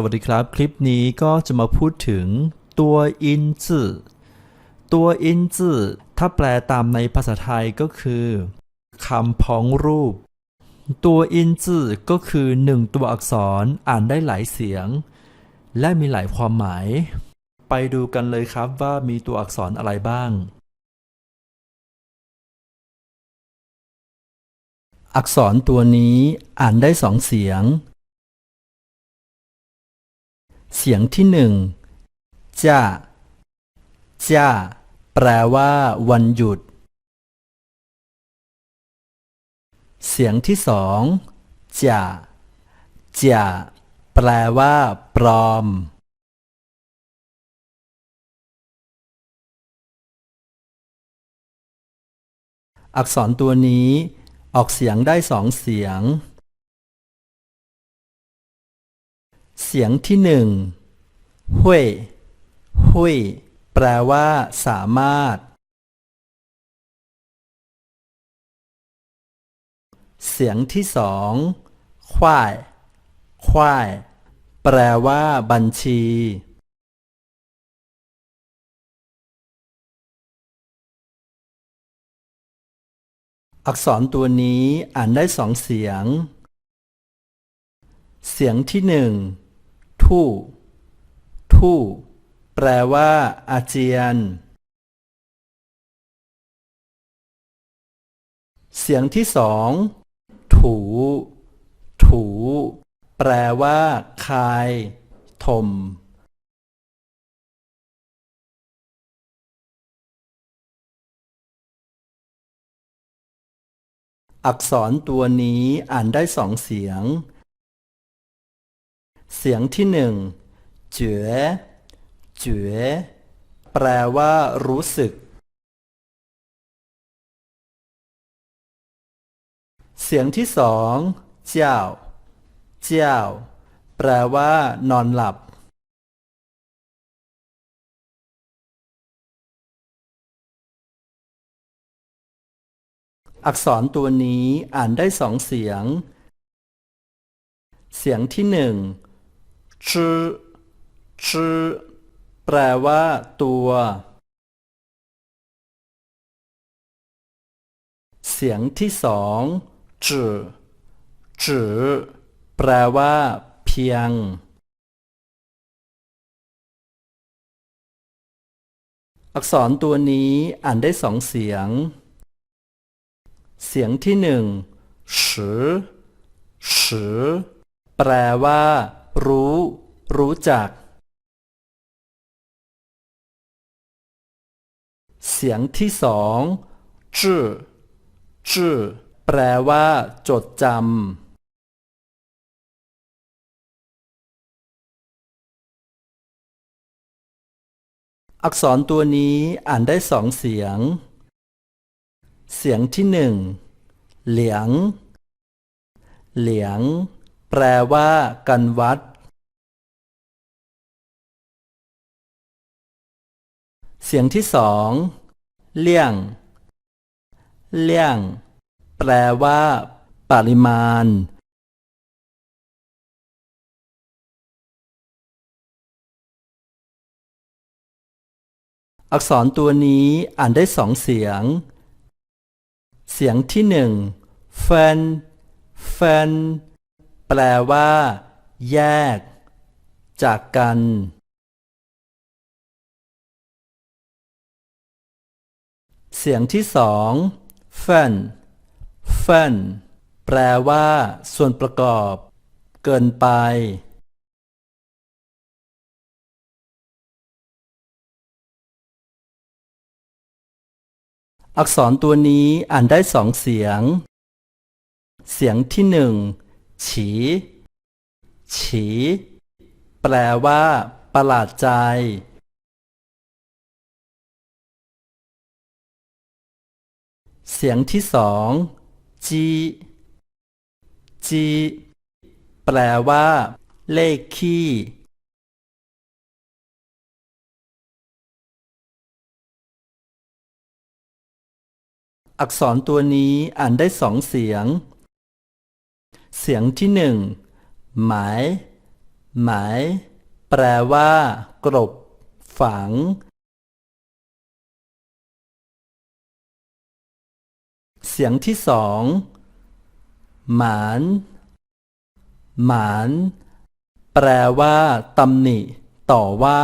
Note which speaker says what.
Speaker 1: สวัสดีครับ คลิปนี้ก็จะมาพูดถึงตัวอินจือตัวอินจือถ้าแปลตามในภาษาไทยก็คือคำพ้องรูป ตัวอินจือก็คือหนึ่งตัวอักษรอ่านได้หลายเสียง และมีหลายความหมาย ไปดูกันเลยครับว่ามีตัวอักษรอะไรบ้าง อักษรตัวนี้อ่านได้สองเสียง เสียงที่หนึ่งจ้าจ้าแปลว่าวันหยุด เสียงที่สองจ่าจ่าแปลว่า ปลอม อักษรตัวนี้ ออกเสียงได้สองเสียง เสียงที่หนึ่งหุยหุยแปลว่า สามารถ เสียงที่สองควายควายแปลว่า บัญชี อักษรตัวนี้อ่านได้สองเสียง เสียงที่หนึ่ง ทู่ทู่แปลว่าอาเจียน เสียงที่สอง ถู ถู แปลว่า คาย ถม อักษรตัวนี้อ่านได้สองเสียง เสียงที่หนึ่งเจ๋อเจ๋อแปลว่ารู้สึก เสียงที่สองเจ้า เจ้า แปลว่านอนหลับ อักษรตัวนี้อ่านได้สองเสียง เสียงที่หนึ่ง ชื่อชื่อแปลว่าตัว เสียงที่สองจือจือแปลว่า เพียง อักษรตัวนี้อ่านได้สองเสียง เสียงที่หนึ่งสือสือแปลว่า รู้ รู้จัก เสียงที่สองจื้อจื้อแปลว่า จดจำ อักษรตัวนี้อ่านได้สองเสียง เสียงที่หนึ่ง เหลียง เหลียง แปลว่ากันวัด เสียงที่สองเลี่ยง เลี่ยง แปลว่า ปริมาณ อักษรตัวนี้อ่านได้สองเสียง เสียงที่หนึ่งเฟนเฟน แปลว่า แยก จากกัน เสียงที่สองเฟนเฟนแปลว่า ส่วนประกอบ เกินไป อักษรตัวนี้อ่านได้สองเสียง เสียงที่หนึ่ง ฉี ฉี แปลว่า ประหลาดใจ เสียงที่สองจี จี แปลว่า เลขขี้ อักษรตัวนี้อ่านได้สองเสียง สียงที่หนึ่งหมายหมายแปลว่ากรบฝัง เสียงที่สองหมาน หมาน แปลว่าตำหนิ ต่อว่า